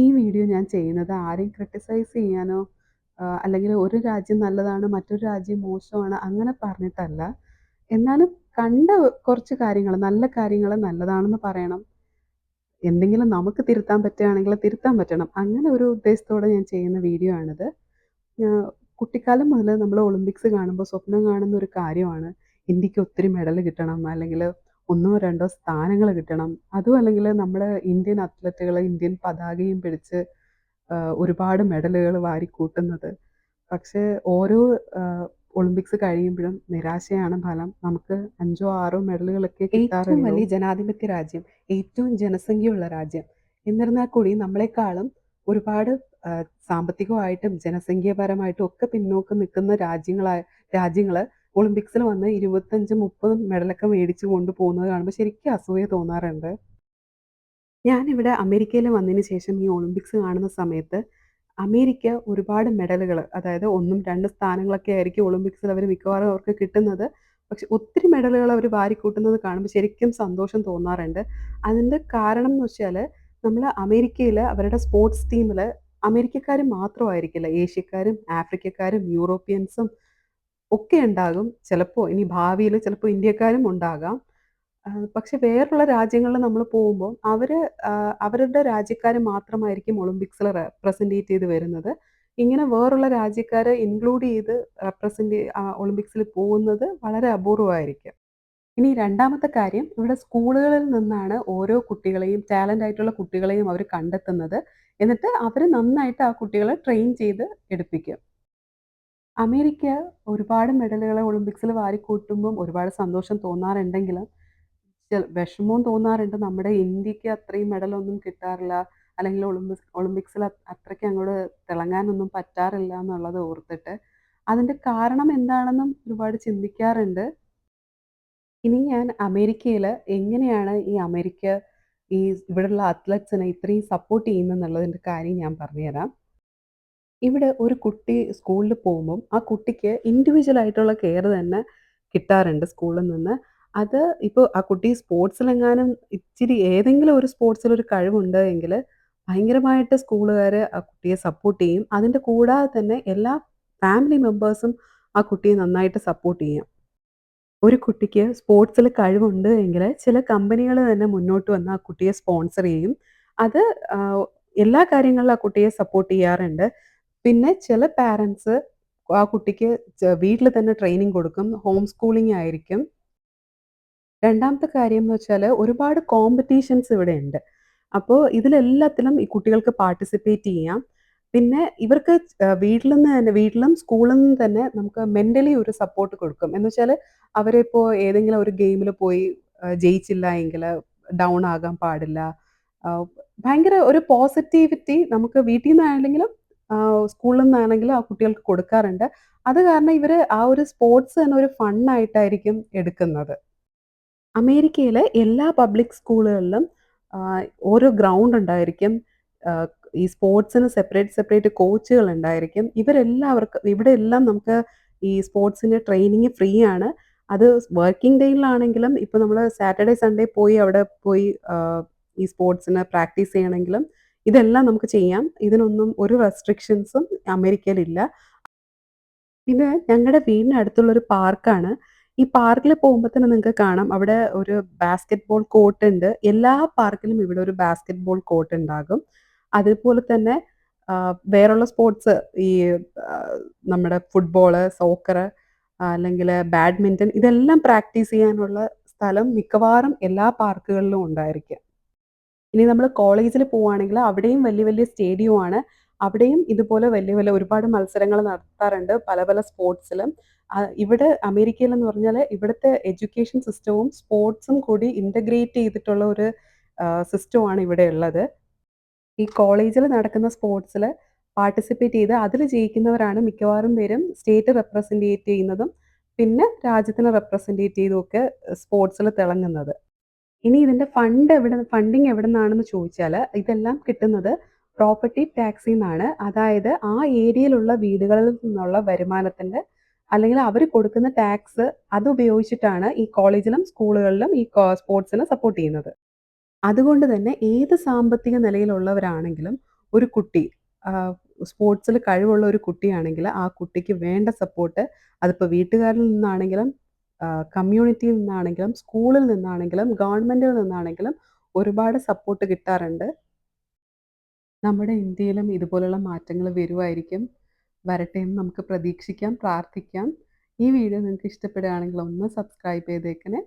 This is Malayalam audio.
ഈ വീഡിയോ ഞാൻ ചെയ്യുന്നത് ആരെയും ക്രിട്ടിസൈസ് ചെയ്യാനോ അല്ലെങ്കിൽ ഒരു രാജ്യം നല്ലതാണ് മറ്റൊരു രാജ്യം മോശമാണ് അങ്ങനെ പറഞ്ഞിട്ടല്ല. എന്നാലും കണ്ട കുറച്ച് കാര്യങ്ങൾ നല്ല കാര്യങ്ങൾ നല്ലതാണെന്ന് പറയണം. എന്തെങ്കിലും നമുക്ക് തിരുത്താൻ പറ്റുകയാണെങ്കിൽ തിരുത്താൻ പറ്റണം. അങ്ങനെ ഒരു ഉദ്ദേശത്തോടെ ഞാൻ ചെയ്യുന്ന വീഡിയോ ആണിത്. കുട്ടിക്കാലം മുതൽ നമ്മൾ ഒളിമ്പിക്സ് കാണുമ്പോൾ സ്വപ്നം കാണുന്ന ഒരു കാര്യമാണ് ഇന്ത്യയ്ക്ക് ഒത്തിരി മെഡൽ കിട്ടണം അല്ലെങ്കിൽ ഒന്നോ രണ്ടോ സ്ഥാനങ്ങൾ കിട്ടണം. അതും അല്ലെങ്കിൽ നമ്മുടെ ഇന്ത്യൻ അത്ലറ്റുകൾ ഇന്ത്യൻ പതാകയും പിടിച്ച് ഒരുപാട് മെഡലുകൾ വാരിക്കൂട്ടുന്നത്. പക്ഷേ ഓരോ ഒളിമ്പിക്സ് കഴിയുമ്പോഴും നിരാശയാണ് ഫലം. നമുക്ക് 5ഓ 6ഓ മെഡലുകളൊക്കെ ഏറ്റവും. വലിയ ജനാധിപത്യ രാജ്യം, ഏറ്റവും ജനസംഖ്യയുള്ള രാജ്യം. എന്നിരുന്നാൽ കൂടി നമ്മളെക്കാളും ഒരുപാട് സാമ്പത്തികമായിട്ടും ജനസംഖ്യാപരമായിട്ടും ഒക്കെ പിന്നോക്കം നിൽക്കുന്ന രാജ്യങ്ങളായ രാജ്യങ്ങൾ ഒളിമ്പിക്സിൽ വന്ന് 25, 30 മെഡലൊക്കെ മേടിച്ച് കൊണ്ടുപോകുന്നത് കാണുമ്പോൾ ശരിക്കും അസൂയ തോന്നാറുണ്ട്. ഞാനിവിടെ അമേരിക്കയിൽ വന്നതിന് ശേഷം ഈ ഒളിമ്പിക്സ് കാണുന്ന സമയത്ത് അമേരിക്ക ഒരുപാട് മെഡലുകൾ അതായത് 1ഉം 2 സ്ഥാനങ്ങളൊക്കെ ആയിരിക്കും ഒളിമ്പിക്സിൽ അവർ മിക്കവാറും അവർക്ക് കിട്ടുന്നത്. പക്ഷെ ഒത്തിരി മെഡലുകൾ അവർ വാരിക്കൂട്ടുന്നത് കാണുമ്പോൾ ശരിക്കും സന്തോഷം തോന്നാറുണ്ട്. അതിന്റെ കാരണം എന്ന് വെച്ചാൽ നമ്മൾ അമേരിക്കയിൽ അവരുടെ സ്പോർട്സ് ടീമിൽ അമേരിക്കക്കാര് മാത്രമായിരിക്കില്ല. ഏഷ്യക്കാരും, ആഫ്രിക്കക്കാരും, യൂറോപ്യൻസും ഒക്കെ ഉണ്ടാകും. ചിലപ്പോൾ ഇനി ഭാവിയിൽ ചിലപ്പോൾ ഇന്ത്യക്കാരും ഉണ്ടാകാം. പക്ഷെ വേറുള്ള രാജ്യങ്ങളിൽ നമ്മൾ പോകുമ്പോൾ അവർ അവരുടെ രാജ്യക്കാർ മാത്രമായിരിക്കും ഒളിമ്പിക്സിൽ റെപ്രസെന്റേറ്റ് ചെയ്ത് വരുന്നത്. ഇങ്ങനെ വേറുള്ള രാജ്യക്കാരെ ഇൻക്ലൂഡ് ചെയ്ത് റെപ്രസെന്റ് ഒളിമ്പിക്സിൽ പോകുന്നത് വളരെ അപൂർവമായിരിക്കും. ഇനി രണ്ടാമത്തെ കാര്യം ഇവിടെ സ്കൂളുകളിൽ നിന്നാണ് ഓരോ കുട്ടികളെയും ടാലന്റ് ആയിട്ടുള്ള കുട്ടികളെയും അവർ കണ്ടെത്തുന്നത്. എന്നിട്ട് അവർ നന്നായിട്ട് ആ കുട്ടികളെ ട്രെയിൻ ചെയ്ത് എടുപ്പിക്കും. അമേരിക്ക ഒരുപാട് മെഡലുകൾ ഒളിമ്പിക്സിൽ വാരിക്കൂട്ടുമ്പം ഒരുപാട് സന്തോഷം തോന്നാറുണ്ടെങ്കിലും വിഷമവും തോന്നാറുണ്ട്. നമ്മുടെ ഇന്ത്യയ്ക്ക് അത്രയും മെഡലൊന്നും കിട്ടാറില്ല. അല്ലെങ്കിൽ ഒളിമ്പിക്സ് ഒളിമ്പിക്സിൽ അത്രയ്ക്ക് അങ്ങോട്ട് തിളങ്ങാനൊന്നും പറ്റാറില്ല എന്നുള്ളത് ഓർത്തിട്ട്. അതിന്റെ കാരണം എന്താണെന്നും ഒരുപാട് ചിന്തിക്കാറുണ്ട്. ഇനി ഞാൻ അമേരിക്കയിൽ എങ്ങനെയാണ് ഈ അമേരിക്ക ഈ ഇവിടെയുള്ള അത്ലറ്റ്സിനെ ഇത്രയും സപ്പോർട്ട് ചെയ്യുന്നതെന്നുള്ളതിന്റെ കാര്യം ഞാൻ പറഞ്ഞുതരാം. ഇവിടെ ഒരു കുട്ടി സ്കൂളിൽ പോകുമ്പം ആ കുട്ടിക്ക് ഇൻഡിവിജ്വൽ ആയിട്ടുള്ള കെയർ തന്നെ കിട്ടാറുണ്ട് സ്കൂളിൽ നിന്ന്. അത് ഇപ്പോൾ ആ കുട്ടി സ്പോർട്സിലെങ്ങാനും ഇച്ചിരി ഏതെങ്കിലും ഒരു സ്പോർട്സിൽ ഒരു കഴിവുണ്ട് എങ്കിൽ ഭയങ്കരമായിട്ട് സ്കൂളുകാർ ആ കുട്ടിയെ സപ്പോർട്ട് ചെയ്യും. അതിന്റെ കൂടാതെ തന്നെ എല്ലാ ഫാമിലി മെമ്പേഴ്സും ആ കുട്ടിയെ നന്നായിട്ട് സപ്പോർട്ട് ചെയ്യും. ഒരു കുട്ടിക്ക് സ്പോർട്സിൽ കഴിവുണ്ട് എങ്കിൽ ചില കമ്പനികൾ തന്നെ മുന്നോട്ട് വന്ന് ആ കുട്ടിയെ സ്പോൺസർ ചെയ്യും. അത് എല്ലാ കാര്യങ്ങളിലും ആ കുട്ടിയെ സപ്പോർട്ട് ചെയ്യാറുണ്ട്. പിന്നെ ചില പാരൻസ് ആ കുട്ടിക്ക് വീട്ടിൽ തന്നെ ട്രെയിനിങ് കൊടുക്കും. ഹോം സ്കൂളിംഗ് ആയിരിക്കും. രണ്ടാമത്തെ കാര്യം എന്ന് വെച്ചാൽ ഒരുപാട് കോമ്പറ്റീഷൻസ് ഇവിടെയുണ്ട്. അപ്പോൾ ഇതിലെല്ലാത്തിലും ഈ കുട്ടികൾക്ക് പാർട്ടിസിപ്പേറ്റ് ചെയ്യാം. പിന്നെ ഇവർക്ക് വീട്ടിൽ നിന്ന് തന്നെ വീട്ടിലും സ്കൂളിൽ നിന്ന് തന്നെ നമുക്ക് മെന്റലി ഒരു സപ്പോർട്ട് കൊടുക്കും. എന്ന് വെച്ചാൽ അവരിപ്പോൾ ഏതെങ്കിലും ഒരു ഗെയിമിൽ പോയി ജയിച്ചില്ല എങ്കിൽ ഡൗൺ ആകാൻ പാടില്ല. ഭയങ്കര ഒരു പോസിറ്റിവിറ്റി നമുക്ക് വീട്ടിൽ നിന്നാണെങ്കിലും സ്കൂളിൽ നിന്നാണെങ്കിൽ ആ കുട്ടികൾക്ക് കൊടുക്കാറുണ്ട്. അത് കാരണം ഇവർ ആ ഒരു സ്പോർട്സ് തന്നെ ഒരു ഫണ്ണായിട്ടായിരിക്കും എടുക്കുന്നത്. അമേരിക്കയിലെ എല്ലാ പബ്ലിക് സ്കൂളുകളിലും ഓരോ ഗ്രൗണ്ട് ഉണ്ടായിരിക്കും. ഈ സ്പോർട്സിന് സെപ്പറേറ്റ് സെപ്പറേറ്റ് കോച്ചുകൾ ഉണ്ടായിരിക്കും. ഇവരെല്ലാവർക്കും ഇവിടെ എല്ലാം നമുക്ക് ഈ സ്പോർട്സിന്റെ ട്രെയിനിങ് ഫ്രീ ആണ്. അത് വർക്കിംഗ് ഡേയിലാണെങ്കിലും ഇപ്പോൾ നമ്മൾ സാറ്റർഡേ, സൺഡേ പോയി അവിടെ പോയി ഈ സ്പോർട്സിന് പ്രാക്ടീസ് ചെയ്യണമെങ്കിലും ഇതെല്ലാം നമുക്ക് ചെയ്യാം. ഇതിനൊന്നും ഒരു റെസ്ട്രിക്ഷൻസും അമേരിക്കയിലില്ല. ഞങ്ങളുടെ വീടിന് അടുത്തുള്ള ഒരു പാർക്കാണ്. ഈ പാർക്കിൽ പോകുമ്പോൾ തന്നെ നിങ്ങൾക്ക് കാണാം അവിടെ ഒരു ബാസ്കറ്റ് ബോൾ കോർട്ട് ഉണ്ട്. എല്ലാ പാർക്കിലും ഇവിടെ ഒരു ബാസ്കറ്റ് ബോൾ കോർട്ട് ഉണ്ടാകും. അതുപോലെ തന്നെ വേറുള്ള സ്പോർട്സ് ഈ നമ്മുടെ ഫുട്ബോൾ, സോക്കർ അല്ലെങ്കിൽ ബാഡ്മിന്റൺ ഇതെല്ലാം പ്രാക്ടീസ് ചെയ്യാനുള്ള സ്ഥലം മിക്കവാറും എല്ലാ പാർക്കുകളിലും ഉണ്ടായിരിക്കും. ഇനി നമ്മൾ കോളേജിൽ പോവുകയാണെങ്കിൽ അവിടെയും വലിയ വലിയ സ്റ്റേഡിയം ആണ്. അവിടെയും ഇതുപോലെ വലിയ വലിയ ഒരുപാട് മത്സരങ്ങൾ നടത്താറുണ്ട് പല പല സ്പോർട്സിലും. ഇവിടെ അമേരിക്കയിലെന്ന് പറഞ്ഞാൽ ഇവിടുത്തെ എഡ്യൂക്കേഷൻ സിസ്റ്റവും സ്പോർട്സും കൂടി ഇന്റഗ്രേറ്റ് ചെയ്തിട്ടുള്ള ഒരു സിസ്റ്റമാണ് ഇവിടെ ഉള്ളത്. ഈ കോളേജിൽ നടക്കുന്ന സ്പോർട്സിൽ പാർട്ടിസിപ്പേറ്റ് ചെയ്ത് അതിൽ ജയിക്കുന്നവരാണ് മിക്കവാറും പേരും സ്റ്റേറ്റ് റെപ്രസെന്റേറ്റ് ചെയ്യുന്നതും പിന്നെ രാജ്യത്തിനെ റെപ്രസെന്റേറ്റ് ചെയ്തുമൊക്കെ സ്പോർട്സിൽ തിളങ്ങുന്നത്. ഇനി ഇതിന്റെ ഫണ്ട് എവിടെ ഫണ്ടിങ് എവിടെ നിന്നാണെന്ന് ചോദിച്ചാൽ ഇതെല്ലാം കിട്ടുന്നത് പ്രോപ്പർട്ടി ടാക്സിൽ നിന്നാണ്. അതായത് ആ ഏരിയയിലുള്ള വീടുകളിൽ നിന്നുള്ള വരുമാനത്തിന്റെ അല്ലെങ്കിൽ അവർ കൊടുക്കുന്ന ടാക്സ് അത് ഉപയോഗിച്ചിട്ടാണ് ഈ കോളേജിലും സ്കൂളുകളിലും ഈ സ്പോർട്സിനെ സപ്പോർട്ട് ചെയ്യുന്നത്. അതുകൊണ്ട് തന്നെ ഏത് സാമ്പത്തിക നിലയിലുള്ളവരാണെങ്കിലും ഒരു കുട്ടി സ്പോർട്സിൽ കഴിവുള്ള ഒരു കുട്ടിയാണെങ്കിൽ ആ കുട്ടിക്ക് വേണ്ട സപ്പോർട്ട് അതിപ്പോൾ വീട്ടുകാരിൽ നിന്നാണെങ്കിലും കമ്മ്യൂണിറ്റിയിൽ നിന്നാണെങ്കിലും സ്കൂളിൽ നിന്നാണെങ്കിലും ഗവൺമെന്റിൽ നിന്നാണെങ്കിലും ഒരുപാട് സപ്പോർട്ട് കിട്ടാറുണ്ട്. നമ്മുടെ ഇന്ത്യയിലും ഇതുപോലുള്ള മാറ്റങ്ങൾ വരുവായിരിക്കും. വരട്ടെ എന്ന് നമുക്ക് പ്രതീക്ഷിക്കാം, പ്രാർത്ഥിക്കാം. ഈ വീഡിയോ നിങ്ങൾക്ക് ഇഷ്ടപ്പെടുകയാണെങ്കിൽ ഒന്ന് സബ്സ്ക്രൈബ് ചെയ്തേക്കണേ.